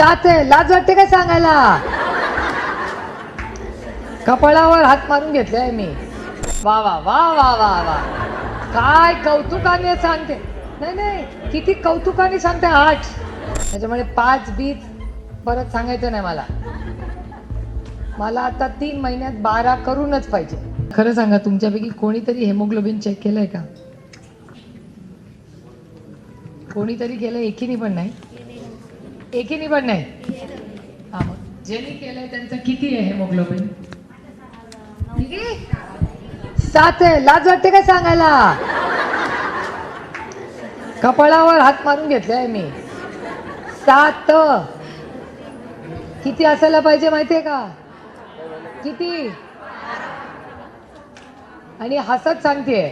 सात आहे लाज वाटते का सांगायला? कपाळावर हात मारून घेतलाय मी. वा वा वा वा वा वा. काय कौतुकाने सांगते. नाही नाही किती कौतुकाने सांगते आठ. त्याच्यामुळे पाच बीज परत सांगायचं नाही मला. मला आता तीन महिन्यात बारा करूनच पाहिजे. खरं सांगा तुमच्यापैकी कोणीतरी हेमोग्लोबिन चेक केलंय का? कोणीतरी केलं एकीने पण नाही? एकीने पण नाही? हा मग ज्यांनी केलंय त्यांचं किती आहे हेमोग्लोबिन सात आहे. लाज वाटते का सांगायला? कपाळावर हात मारून घेतलाय मी. सात. किती असायला पाहिजे माहितीये का? किती? आणि हसत सांगते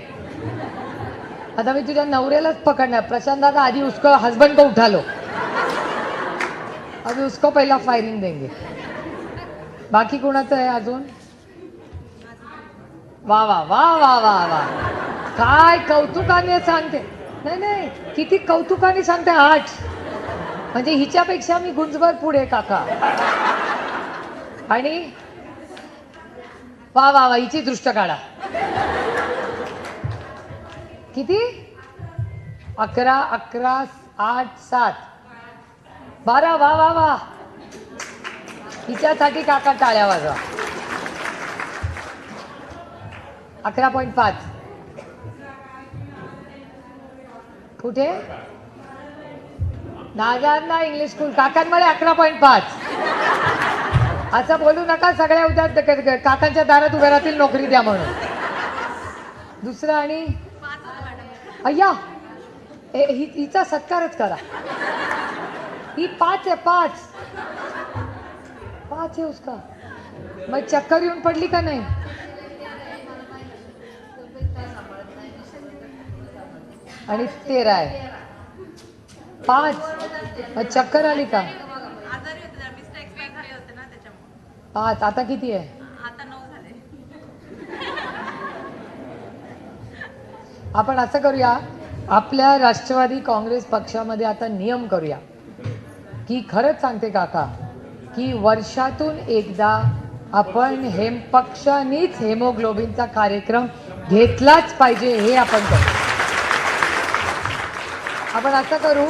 आता मी तुझ्या नवऱ्यालाच पकडणार. प्रशांत दादा आधी उसको हस्बंड को उठा लो अभी उसको पहिला फायरिंग देंगे। बाकी कोणाचं आहे अजून? वा वा वा वा वा वा. काय कौतुकाने सांगते. नाही नाही किती कौतुकाने सांगते आठ. म्हणजे हिच्यापेक्षा मी गुंजभर पुढे काका. आणि वा वा वा हिची दृष्ट काढा. किती? अकरा अकरा आठ सात. बारा वा वा वा. हिच्यासाठी काका टाळ्या वाजवा. अकरा पॉईंट पाच. कुठे? नागांना इंग्लिश स्कूल काकांमध्ये अकरा पॉईंट पाच. असं बोलू नका सगळ्या उद्या काकांच्या दारात उभ्या राहतील नोकरी द्या म्हणून. दुसरं आणि? अय्या हि हिचा सत्कारच करा. ही पाच आहे पाच. पाच आहे उसका. मग चक्कर येऊन पडली का नाही? आणि तेरा आहे. पाच. मग चक्कर आली का? पाच. आता किती आहे? आपण असं करूया. आपल्या राष्ट्रवादी काँग्रेस पक्षामध्ये आता नियम करूया. की खरंच सांगते काका की वर्षातून एकदा आपण हेम पक्षानेच हेमोग्लोबिनचा कार्यक्रम घेतलाच पाहिजे हे आपण करू. आपण असं करू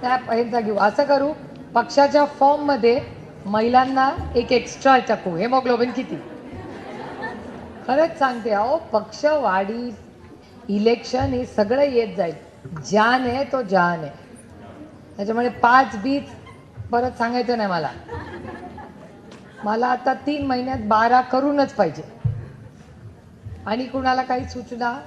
त्या ह्यांचा घेऊ. असं करू पक्षाच्या फॉर्ममध्ये महिलांना एक एक्स्ट्रा टाकू. हेमोग्लोबिन किती? खरंच सांगते अहो पक्ष वाढी इलेक्शन हे सगळं येत जाईल. जान आहे तो जान आहे त्याच्यामुळे पाच बीच परत सांगायचं नाही मला. मला आता तीन महिन्यात बारा करूनच पाहिजे. आणि कुणाला काही सूचना